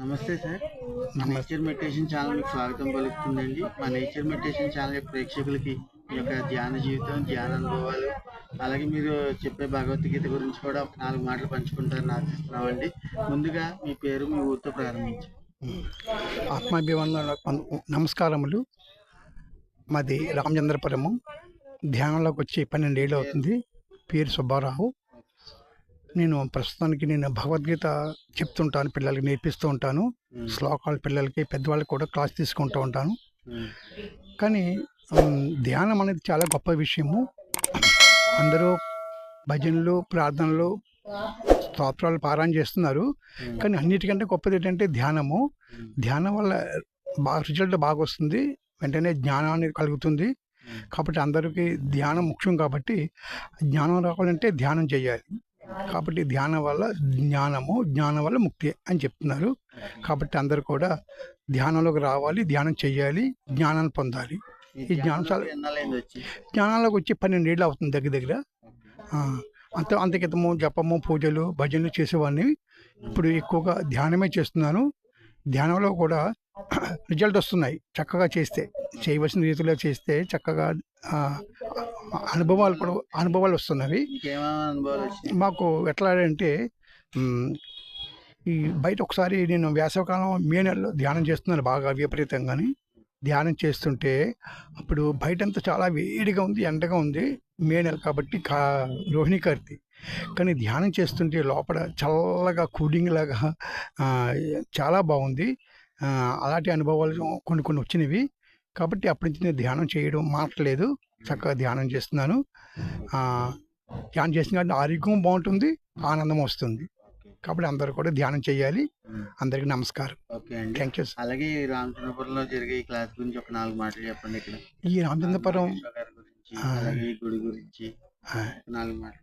నమస్తే సార్. మా nature meditation channel స్వాగతం పలుకుతుందండి. మా నేచర్ మెడిటేషన్ ఛానల్ యొక్క ప్రేక్షకులకి మీ యొక్క ధ్యాన జీవితం ధ్యాన అనుభవాలు అలాగే మీరు చెప్పే భగవద్గీత గురించి కూడా ఒక నాలుగు మాటలు పంచుకుంటారని ఆశిస్తున్నామండి. ముందుగా మీ పేరు మీ ఊరితో ప్రారంభించండి ఆత్మాభివందన నమస్కారములు. మాది రామచంద్రపురము. ధ్యానంలోకి వచ్చి పన్నెండేళ్ళు అవుతుంది. పేరు సుబ్బారావు. నేను ప్రస్తుతానికి నేను భగవద్గీత చెప్తుంటాను పిల్లలకి నేర్పిస్తూ ఉంటాను. శ్లోకాలు పిల్లలకి పెద్దవాళ్ళకి కూడా క్లాస్ తీసుకుంటూ ఉంటాను. కానీ ధ్యానం అనేది చాలా గొప్ప విషయము. అందరూ భజనలు ప్రార్థనలు స్తోత్రాలు పారాయణ చేస్తున్నారు. కానీ అన్నిటికంటే గొప్పది ఏంటంటే ధ్యానము. ధ్యానం వల్ల బాగా రిజల్ట్ బాగా వస్తుంది. వెంటనే జ్ఞానం అనేది కలుగుతుంది. కాబట్టి అందరికీ ధ్యానం ముఖ్యం కాబట్టి జ్ఞానం రావాలంటే ధ్యానం చేయాలి. కాబట్టి ధ్యానం వల్ల జ్ఞానము జ్ఞానం వల్ల ముక్తి అని చెప్తున్నారు. కాబట్టి అందరూ కూడా ధ్యానంలోకి రావాలి ధ్యానం చేయాలి జ్ఞానాన్ని పొందాలి. ఈ జ్ఞానం జ్ఞానంలోకి వచ్చి పన్నెండేళ్ళు అవుతుంది దగ్గర దగ్గర. అంత అంతకితము జపము పూజలు భజనలు చేసేవాడిని. ఇప్పుడు ఎక్కువగా ధ్యానమే చేస్తున్నాను. ధ్యానంలో కూడా రిజల్ట్ వస్తున్నాయి చక్కగా చేస్తే. చేయవలసిన రీతిలో చేస్తే చక్కగా అనుభవాలు కూడా అనుభవాలు వస్తున్నవి. మాకు ఎట్లా అంటే ఈ బయట ఒకసారి నేను వేసవకాలం మే నెలలో ధ్యానం చేస్తున్నాను బాగా విపరీతంగాని. ధ్యానం చేస్తుంటే అప్పుడు బయటంతా చాలా వేడిగా ఉంది ఎండగా ఉంది. మే నెల కాబట్టి కా రోహిణి కార్తి కానీ ధ్యానం చేస్తుంటే లోపల చల్లగా కూలింగ్ లాగా చాలా బాగుంది. అలాంటి అనుభవాలు కొన్ని కొన్ని వచ్చినవి. కాబట్టి అప్పటి నుంచి నేను ధ్యానం చేయడం మాట్లేదు చక్కగా ధ్యానం చేస్తున్నాను. ధ్యానం చేసిన ఆరోగ్యం బాగుంటుంది ఆనందం వస్తుంది. కాబట్టి అందరూ కూడా ధ్యానం చేయాలి. అందరికీ నమస్కారం. థ్యాంక్ యూ అలాగే రామచంద్రపురంలో జరిగే ఈ క్లాస్ గురించి ఒక నాలుగు మాటలు చెప్పండి ఇక్కడ. ఈ రామచంద్రపురం. అలాగే గుడి గురించి నాలుగు మాటలు.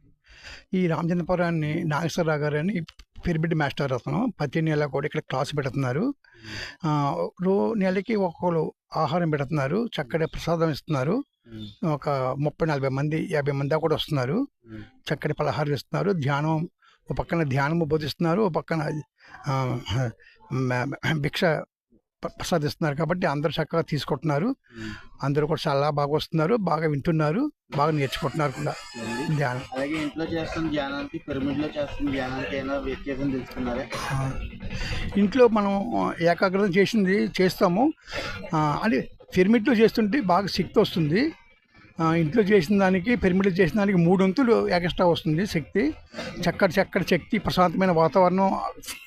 ఈ రామచంద్రపురాన్ని నాగేశ్వరరావు గారు అని పిరిబిడ్డి మాస్టర్ అతను. ప్రతి నెల కూడా ఇక్కడ క్లాస్ పెడుతున్నారు. రో నెలకి ఒక్కొక్కరు ఆహారం పెడుతున్నారు చక్కటి ప్రసాదం ఇస్తున్నారు. ఒక ముప్పై నలభై మంది యాభై మంది కూడా వస్తున్నారు. చక్కటి పలహారం ఇస్తున్నారు. ధ్యానం ఒక పక్కన ధ్యానము బోధిస్తున్నారు ఒక పక్కన భిక్ష ప్రసాదిస్తున్నారు కాబట్టి అందరూ చక్కగా తీసుకుంటున్నారు. అందరూ కూడా చాలా బాగా వస్తున్నారు బాగా వింటున్నారు బాగా నేర్చుకుంటున్నారు కూడా. ధ్యానం. అలాగే ఇంట్లో చేస్తున్న ధ్యానానికి పిరమిడ్లో చేస్తున్న ధ్యానానికి ఏమైనా వ్యత్యాసం తెలుసుకున్నారా? ఇంట్లో మనం ఏకాగ్రత చేసింది చేస్తాము. అంటే పిరమిడ్లో చేస్తుంటే బాగా శక్తి వస్తుంది. ఇంట్లో చేసిన దానికి పిరమిడ్లో చేసిన దానికి మూడు వంతులు ఎక్స్ట్రా వస్తుంది శక్తి. చక్కటి చక్కటి శక్తి ప్రశాంతమైన వాతావరణం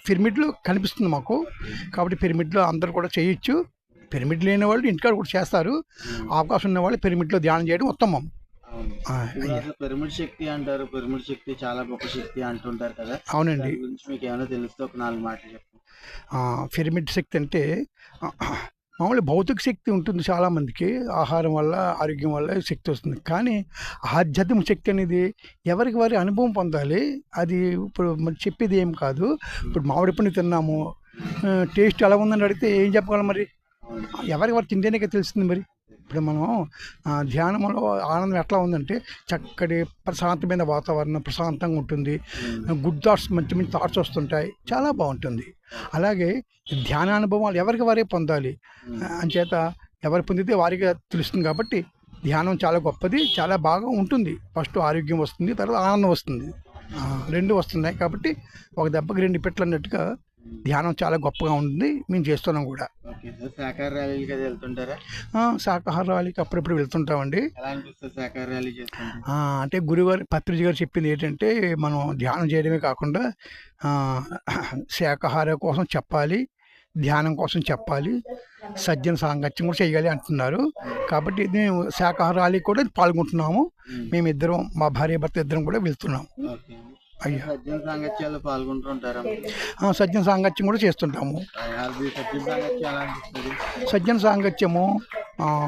పిరమిడ్లో కనిపిస్తుంది మాకు. కాబట్టి పిరమిడ్లో అందరూ కూడా చేయొచ్చు. పిరమిడ్ లేని వాళ్ళు ఇంటికాడ కూడా చేస్తారు. అవకాశం ఉన్న వాళ్ళు పిరమిడ్లో ధ్యానం చేయడం ఉత్తమం. పిరమిడ్ శక్తి అంటారు పిరమిడ్ శక్తి చాలా గొప్ప శక్తి అంటుంటారు కదా. అవునండి. మీకు ఏమైనా తెలిస్తే ఒక నాలుగు మాటలు చెప్పండి. పిరమిడ్ శక్తి అంటే మామూలు భౌతిక శక్తి ఉంటుంది చాలామందికి ఆహారం వల్ల ఆరోగ్యం వల్ల శక్తి వస్తుంది. కానీ ఆధ్యాత్మిక శక్తి అనేది ఎవరికి వారి అనుభవం పొందాలి? అది ఇప్పుడు మనం చెప్పేది ఏం కాదు. ఇప్పుడు మామిడి పండు తిన్నాము. టేస్ట్ ఎలా ఉందని అడిగితే ఏం చెప్పగలం మరి? ఎవరికి వారు తింటేనే తెలుస్తుంది మరి? ఇప్పుడు మనం ధ్యానంలో ఆనందం ఎట్లా ఉందంటే చక్కటి ప్రశాంతమైన వాతావరణం ప్రశాంతంగా ఉంటుంది. గుడ్ థాట్స్ మంచి మంచి థాట్స్ వస్తుంటాయి. చాలా బాగుంటుంది. అలాగే ధ్యాన అనుభవాలు ఎవరికి వారే పొందాలి. అంచేత ఎవరు పొందితే వారికి తెలుస్తుంది కాబట్టి ధ్యానం చాలా గొప్పది చాలా బాగా ఉంటుంది. ఫస్ట్ ఆరోగ్యం వస్తుంది తర్వాత ఆనందం వస్తుంది. రెండు వస్తున్నాయి కాబట్టి ఒక దెబ్బకి రెండు పెట్లు అన్నట్టుగా ధ్యానం చాలా గొప్పగా ఉంటుంది. మేము చేస్తున్నాం కూడా. శాఖాహార ర్యాలీకి వెళ్తుంటారా? శాకాహారాలకి అప్పుడప్పుడు వెళ్తుంటామండి. శాఖాహార అంటే గురుగారు పత్రిజీ గారు చెప్పింది ఏంటంటే మనం ధ్యానం చేయడమే కాకుండా ఆ, శాకాహార కోసం చెప్పాలి ధ్యానం కోసం చెప్పాలి సజ్జన సాంగత్యం కూడా చేయాలి అంటున్నారు. కాబట్టి మేము శాకాహారాలు కూడా పాల్గొంటున్నాము. మేమిద్దరం మా భార్య భర్త ఇద్దరం కూడా వెళ్తున్నాం ఓకే. అయ్యా. సజ్జన సాంగత్యాలు పాల్గొంటుంటారా? సజ్జన సాంగత్యం కూడా చేస్తుంటాము. సజ్జన సాంగత్యము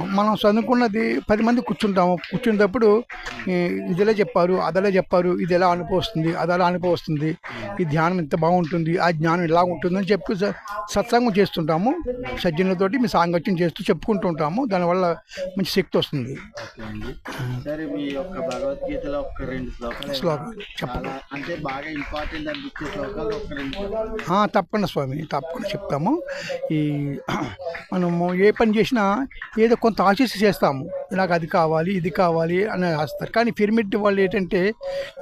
మనం చదువుకున్నది పది మంది కూర్చుంటాము. కూర్చున్నప్పుడు ఈ, ఇదిలా చెప్పారు అదలా చెప్పారు ఇది ఎలా అనుభవిస్తుంది అది అలా అనుభవిస్తుంది ఈ ధ్యానం ఇంత బాగుంటుంది ఆ జ్ఞానం ఇలా ఉంటుందని చెప్పి సత్సంగం చేస్తుంటాము. సజ్జనులతోటి మీ సాంగత్యం చేస్తూ చెప్పుకుంటూ ఉంటాము. దానివల్ల మంచి శక్తి వస్తుంది. భగవద్గీతలో ఒక రెండు శ్లోకాలు చెప్పండి. చాలా అంటే బాగా ఇంపార్టెంట్ అనిపించే శ్లోకాలు ఒక రెండు చెప్పండి. ఆ, తప్పకుండా స్వామి తప్పకుండా చెప్తాము. ఈ మనము ఏ పని చేసినా ఏదో కొంత ఆశిస్తూ చేస్తాము. ఇలాగ అది కావాలి ఇది కావాలి అని ఆస్తారు కానీ పిరమిడ్ వాళ్ళు ఏంటంటే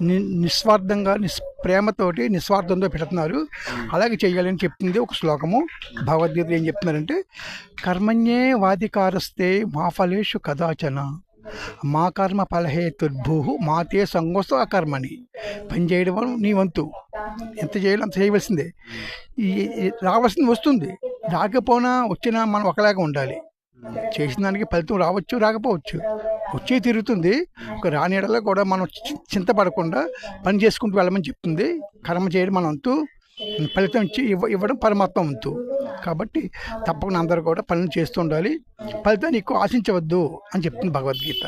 ని నిస్వార్థంగా నిస్ ప్రేమతోటి నిస్వార్థంతో పెడుతున్నారు. అలాగే చేయాలని చెప్తుంది ఒక శ్లోకము. భగవద్గీత ఏం చెప్తున్నారంటే కర్మణ్యే వాదికారస్తే మా ఫలేషు కదాచన. మా కర్మ ఫలహేతుర్భూ మాతే సంగోస్త అకర్మని పని చేయడం నీ వంతు. ఎంత చేయాలో అంత చేయవలసిందే. రావాల్సింది వస్తుంది. రాకపోయినా వచ్చినా మనం ఒకలాగా ఉండాలి. చేసిన దానికి ఫలితం రావచ్చు రాకపోవచ్చు. వచ్చే తిరుగుతుంది ఒక రానిడలో కూడా మనం చింతపడకుండా పని చేసుకుంటూ వెళ్ళమని చెప్తుంది. కర్మ చేయడం మన వంతు ఫలితం ఇచ్చి ఇవ్వ ఇవ్వడం పరమాత్మ వంతు కాబట్టి తప్పకుండా అందరూ కూడా పనులు చేస్తూ ఉండాలి. ఫలితాన్ని ఎక్కువ ఆశించవద్దు అని చెప్తుంది భగవద్గీత.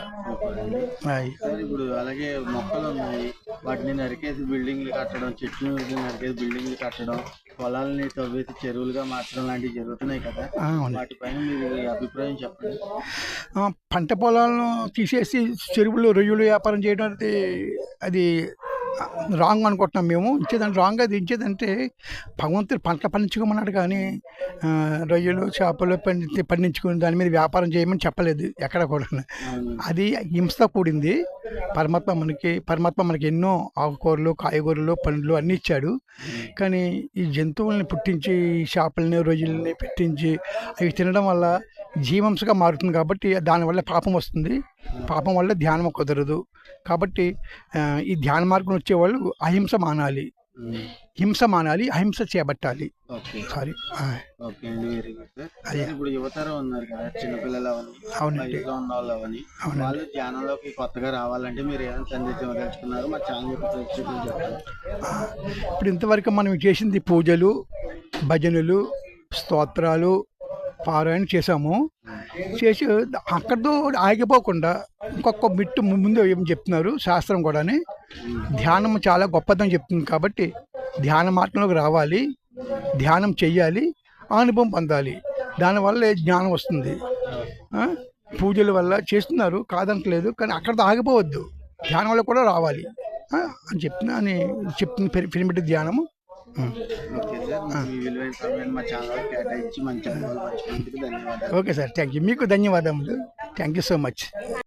ఇప్పుడు అలాగే మొక్కలు ఉన్నాయి. వాటిని నరికేసి బిల్డింగ్లు కట్టడం చెట్లు నరికేసి బిల్డింగ్లు కట్టడం పొలాలని తవ్వేసి చెరువులుగా మార్చడం లాంటివి జరుగుతున్నాయి కదా. వాటిపైన మీరు అభిప్రాయం చెప్పండి. పంట పొలాలను తీసేసి చెరువులు రొయ్యలు వ్యాపారం చేయడం అనేది అది రాంగ్ అనుకుంటున్నాం మేము. ఇచ్చేదంటే రాంగ్ అది ఇచ్చేదంటే భగవంతుడు పంటలు పండించుకోమన్నాడు కానీ రొయ్యలు చేపలు పండి పండించుకుని దాని మీద వ్యాపారం చేయమని చెప్పలేదు ఎక్కడ కూడా. అది హింసతో కూడింది. పరమాత్మ మనకి పరమాత్మ మనకి ఎన్నో ఆకుకూరలు కాయగూరలు పండ్లు అన్నీ ఇచ్చాడు. కానీ ఈ జంతువుల్ని పుట్టించి ఈ చేపల్ని రొయ్యల్ని పెట్టించి అవి తినడం వల్ల జీవంశగా మారుతుంది కాబట్టి దానివల్ల పాపం వస్తుంది. పాపం వల్ల ధ్యానం కుదరదు. కాబట్టి ఈ ధ్యాన మార్గం వచ్చేవాళ్ళు అహింస మానాలి. హింస మానాలి అహింస చేపట్టాలి. సారీ. ఇప్పుడు యువతరం ఉన్నారు కదా చిన్నపిల్లలు అవునండి. అవని. వాళ్ళు ధ్యానంలోకి కొత్తగా రావాలంటే మీరు ఏమైనా సందేశం మా ఛానల్ ఇప్పుడు ఇంతవరకు మనం చేసింది పూజలు భజనలు స్తోత్రాలు పారాయణ చేసాము చేసి అక్కడితో ఆగిపోకుండా ఇంకొక మిట్టు ముందు ఏం చెప్తున్నారు శాస్త్రం కూడాని ధ్యానం చాలా గొప్పదని చెప్తుంది కాబట్టి ధ్యాన మార్గంలోకి రావాలి ధ్యానం చెయ్యాలి అనుభవం పొందాలి. దానివల్ల జ్ఞానం వస్తుంది? పూజల వల్ల చేస్తున్నారు కాదనట్లేదు కానీ అక్కడితో ఆగిపోవద్దు. ధ్యానం వల్ల కూడా రావాలి. అని చెప్తున్నా అని చెప్తుంది పిర- పిరమిడ్ ధ్యానము. Okay sir thank you. మీకు ధన్యవాదములు. Thank you so much.